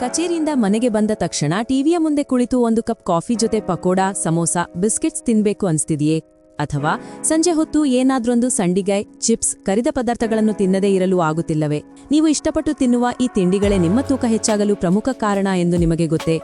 ಕಚೇರಿಯಿಂದ ಮನೆಗೆ ಬಂದ ತಕ್ಷಣ ಟಿವಿಯ ಮುಂದೆ ಕುಳಿತು ಒಂದು ಕಪ್ ಕಾಫಿ ಜೊತೆ ಪಕೋಡಾ, ಸಮೋಸ, ಬಿಸ್ಕೆಟ್ಸ್ ತಿನ್ಬೇಕು ಅನ್ಸ್ತಿದೆಯೇ? ಅಥವಾ ಸಂಜೆ ಹೊತ್ತು ಏನಾದ್ರೊಂದು ಸಂಡಿಗೈ, ಚಿಪ್ಸ್, ಕರಿದ ಪದಾರ್ಥಗಳನ್ನು ತಿನ್ನದೇ ಇರಲು ಆಗುತ್ತಿಲ್ಲವೇ? ನೀವು ಇಷ್ಟಪಟ್ಟು ತಿನ್ನುವ ಈ ತಿಂಡಿಗಳೇ ನಿಮ್ಮ ತೂಕ ಹೆಚ್ಚಾಗಲು ಪ್ರಮುಖ ಕಾರಣ ಎಂದು ನಿಮಗೆ ಗೊತ್ತೇ?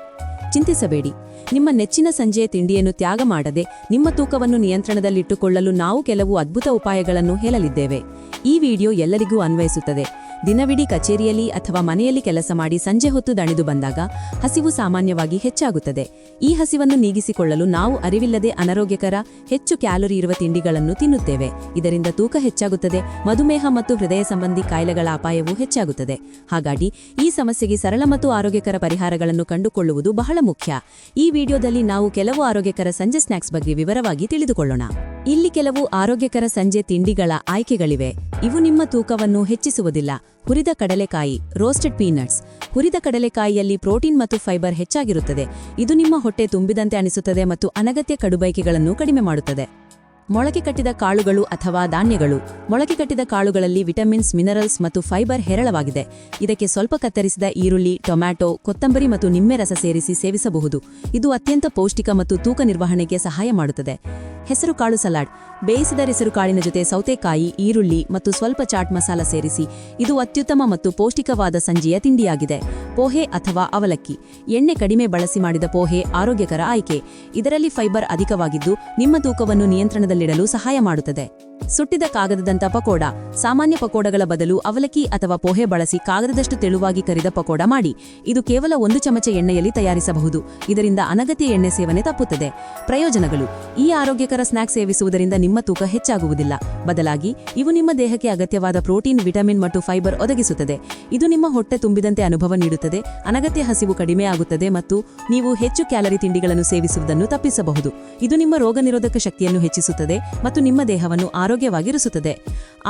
ಚಿಂತಿಸಬೇಡಿ. ನಿಮ್ಮ ನೆಚ್ಚಿನ ಸಂಜೆಯ ತಿಂಡಿಯನ್ನು ತ್ಯಾಗ ಮಾಡದೆ ನಿಮ್ಮ ತೂಕವನ್ನು ನಿಯಂತ್ರಣದಲ್ಲಿಟ್ಟುಕೊಳ್ಳಲು ನಾವು ಕೆಲವು ಅದ್ಭುತ ಉಪಾಯಗಳನ್ನು ಹೇಳಲಿದ್ದೇವೆ. ಈ ವಿಡಿಯೋ ಎಲ್ಲರಿಗೂ ಅನ್ವಯಿಸುತ್ತದೆ. ದಿನವಿಡೀ ಕಚೇರಿಯಲ್ಲಿ ಅಥವಾ ಮನೆಯಲ್ಲಿ ಕೆಲಸ ಮಾಡಿ ಸಂಜೆ ಹೊತ್ತು ದಣಿದು ಬಂದಾಗ ಹಸಿವು ಸಾಮಾನ್ಯವಾಗಿ ಹೆಚ್ಚಾಗುತ್ತದೆ. ಈ ಹಸಿವನ್ನು ನೀಗಿಸಿಕೊಳ್ಳಲು ನಾವು ಅರಿವಿಲ್ಲದೆ ಅನಾರೋಗ್ಯಕರ, ಹೆಚ್ಚು ಕ್ಯಾಲೋರಿ ಇರುವ ತಿಂಡಿಗಳನ್ನು ತಿನ್ನುತ್ತೇವೆ. ಇದರಿಂದ ತೂಕ ಹೆಚ್ಚಾಗುತ್ತದೆ, ಮಧುಮೇಹ ಮತ್ತು ಹೃದಯ ಸಂಬಂಧಿ ಕಾಯಿಲೆಗಳ ಅಪಾಯವೂ ಹೆಚ್ಚಾಗುತ್ತದೆ. ಹಾಗಾಗಿ ಈ ಸಮಸ್ಯೆಗೆ ಸರಳ ಮತ್ತು ಆರೋಗ್ಯಕರ ಪರಿಹಾರಗಳನ್ನು ಕಂಡುಕೊಳ್ಳುವುದು ಬಹಳ ಮುಖ್ಯ. ಈ ವಿಡಿಯೋದಲ್ಲಿ ನಾವು ಕೆಲವು ಆರೋಗ್ಯಕರ ಸಂಜೆ ಸ್ನ್ಯಾಕ್ಸ್ ಬಗ್ಗೆ ವಿವರವಾಗಿ ತಿಳಿದುಕೊಳ್ಳೋಣ. ಇಲ್ಲಿ ಕೆಲವು ಆರೋಗ್ಯಕರ ಸಂಜೆ ತಿಂಡಿಗಳ ಆಯ್ಕೆಗಳಿವೆ. ಇವು ನಿಮ್ಮ ತೂಕವನ್ನು ಹೆಚ್ಚಿಸುವುದಿಲ್ಲ. ಹುರಿದ ಕಡಲೆಕಾಯಿ ರೋಸ್ಟೆಡ್ ಪೀನಟ್ಸ್ ಹುರಿದ ಕಡಲೆಕಾಯಿಯಲ್ಲಿ ಪ್ರೋಟೀನ್ ಮತ್ತು ಫೈಬರ್ ಹೆಚ್ಚಾಗಿರುತ್ತದೆ. ಇದು ನಿಮ್ಮ ಹೊಟ್ಟೆ ತುಂಬಿದಂತೆ ಅನಿಸುತ್ತದೆ ಮತ್ತು ಅನಗತ್ಯ ಕಡುಬೈಕೆಗಳನ್ನು ಕಡಿಮೆ ಮಾಡುತ್ತದೆ. ಮೊಳಕೆ ಕಟ್ಟಿದ ಕಾಳುಗಳು ಅಥವಾ ಧಾನ್ಯಗಳು. ಮೊಳಕೆ ಕಟ್ಟಿದ ಕಾಳುಗಳಲ್ಲಿ ವಿಟಮಿನ್ಸ್, ಮಿನರಲ್ಸ್ ಮತ್ತು ಫೈಬರ್ ಹೇರಳವಾಗಿದೆ. ಇದಕ್ಕೆ ಸ್ವಲ್ಪ ಕತ್ತರಿಸಿದ ಈರುಳ್ಳಿ, ಟೊಮ್ಯಾಟೊ, ಕೊತ್ತಂಬರಿ ಮತ್ತು ನಿಮ್ಮೆ ರಸ ಸೇರಿಸಿ ಸೇವಿಸಬಹುದು. ಇದು ಅತ್ಯಂತ ಪೌಷ್ಟಿಕ ಮತ್ತು ತೂಕ ನಿರ್ವಹಣೆಗೆ ಸಹಾಯ ಮಾಡುತ್ತದೆ. ಹೆಸರುಕಾಳು ಸಲಾಡ್. ಬೇಯಿಸಿದ ಹೆಸರುಕಾಳಿನ ಜೊತೆ ಸೌತೆಕಾಯಿ, ಈರುಳ್ಳಿ ಮತ್ತು ಸ್ವಲ್ಪ ಚಾಟ್ ಮಸಾಲ ಸೇರಿಸಿ. ಇದು ಅತ್ಯುತ್ತಮ ಮತ್ತು ಪೌಷ್ಟಿಕವಾದ ಸಂಜೆಯ ತಿಂಡಿಯಾಗಿದೆ. ಪೋಹೆ ಅಥವಾ ಅವಲಕ್ಕಿ. ಎಣ್ಣೆ ಕಡಿಮೆ ಬಳಸಿ ಮಾಡಿದ ಪೋಹೆ ಆರೋಗ್ಯಕರ ಆಯ್ಕೆ. ಇದರಲ್ಲಿ ಫೈಬರ್ ಅಧಿಕವಾಗಿದ್ದು, ನಿಮ್ಮ ತೂಕವನ್ನು ನಿಯಂತ್ರಣದಲ್ಲಿಡಲು ಸಹಾಯ ಮಾಡುತ್ತದೆ. ಸುಟ್ಟಿದ ಕಾಗದದಂತ ಪಕೋಡ. ಸಾಮಾನ್ಯ ಪಕೋಡಗಳ ಬದಲು ಅವಲಕ್ಕಿ ಅಥವಾ ಪೋಹೆ ಬಳಸಿ ಕಾಗದದಷ್ಟು ತೆಳುವಾಗಿ ಕರಿದ ಪಕೋಡ ಮಾಡಿ. ಇದು ಕೇವಲ ಒಂದು ಚಮಚ ಎಣ್ಣೆಯಲ್ಲಿ ತಯಾರಿಸಬಹುದು. ಇದರಿಂದ ಅನಗತ್ಯ ಎಣ್ಣೆ ಸೇವನೆ ತಪ್ಪುತ್ತದೆ. ಪ್ರಯೋಜನಗಳು. ಈ ಆರೋಗ್ಯಕರ ಸ್ನಾಕ್ ಸೇವಿಸುವುದರಿಂದ ನಿಮ್ಮ ತೂಕ ಹೆಚ್ಚಾಗುವುದಿಲ್ಲ. ಬದಲಾಗಿ, ಇವು ನಿಮ್ಮ ದೇಹಕ್ಕೆ ಅಗತ್ಯವಾದ ಪ್ರೋಟೀನ್, ವಿಟಮಿನ್ ಮತ್ತು ಫೈಬರ್ ಒದಗಿಸುತ್ತದೆ. ಇದು ನಿಮ್ಮ ಹೊಟ್ಟೆ ತುಂಬಿದಂತೆ ಅನುಭವ ನೀಡುತ್ತದೆ. ಅನಗತ್ಯ ಹಸಿವು ಕಡಿಮೆ ಆಗುತ್ತದೆ ಮತ್ತು ನೀವು ಹೆಚ್ಚು ಕ್ಯಾಲರಿ ತಿಂಡಿಗಳನ್ನು ಸೇವಿಸುವುದನ್ನು ತಪ್ಪಿಸಬಹುದು. ಇದು ನಿಮ್ಮ ರೋಗನಿರೋಧಕ ಶಕ್ತಿಯನ್ನು ಹೆಚ್ಚಿಸುತ್ತದೆ ಮತ್ತು ನಿಮ್ಮ ದೇಹವನ್ನು ಆರೋಗ್ಯವಾಗಿರಿಸುತ್ತದೆ.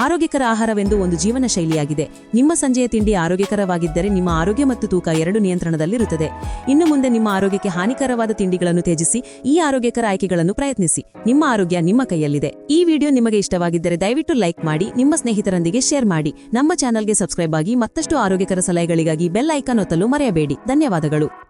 ಆರೋಗ್ಯಕರ ಆಹಾರವೆಂದು ಒಂದು ಜೀವನ ಶೈಲಿಯಾಗಿದೆ ನಿಮ್ಮ ಸಂಜೆಯ ತಿಂಡಿ ಆರೋಗ್ಯಕರವಾಗಿದ್ದರೆ ನಿಮ್ಮ ಆರೋಗ್ಯ ಮತ್ತು ತೂಕ ಎರಡು ನಿಯಂತ್ರಣದಲ್ಲಿರುತ್ತದೆ. ಇನ್ನು ಮುಂದೆ ನಿಮ್ಮ ಆರೋಗ್ಯಕ್ಕೆ ಹಾನಿಕರವಾದ ತಿಂಡಿಗಳನ್ನು ತ್ಯಜಿಸಿ, ಈ ಆರೋಗ್ಯಕರ ಆಯ್ಕೆಗಳನ್ನು ಪ್ರಯತ್ನಿಸಿ. ನಿಮ್ಮ ಆರೋಗ್ಯ ನಿಮ್ಮ ಕೈಯಲ್ಲಿದೆ. ಈ ವಿಡಿಯೋ ನಿಮಗೆ ಇಷ್ಟವಾಗಿದ್ದರೆ ದಯವಿಟ್ಟು ಲೈಕ್ ಮಾಡಿ, ನಿಮ್ಮ ಸ್ನೇಹಿತರೊಂದಿಗೆ ಶೇರ್ ಮಾಡಿ. ನಮ್ಮ ಚಾನಲ್ಗೆ ಸಬ್ಸ್ಕ್ರೈಬ್ ಆಗಿ ಮತ್ತಷ್ಟು ಆರೋಗ್ಯಕರ ಸಲಹೆಗಳಿಗಾಗಿ ಬೆಲ್ ಐಕಾನ್ ಒತ್ತಲು ಮರೆಯಬೇಡಿ. ಧನ್ಯವಾದಗಳು.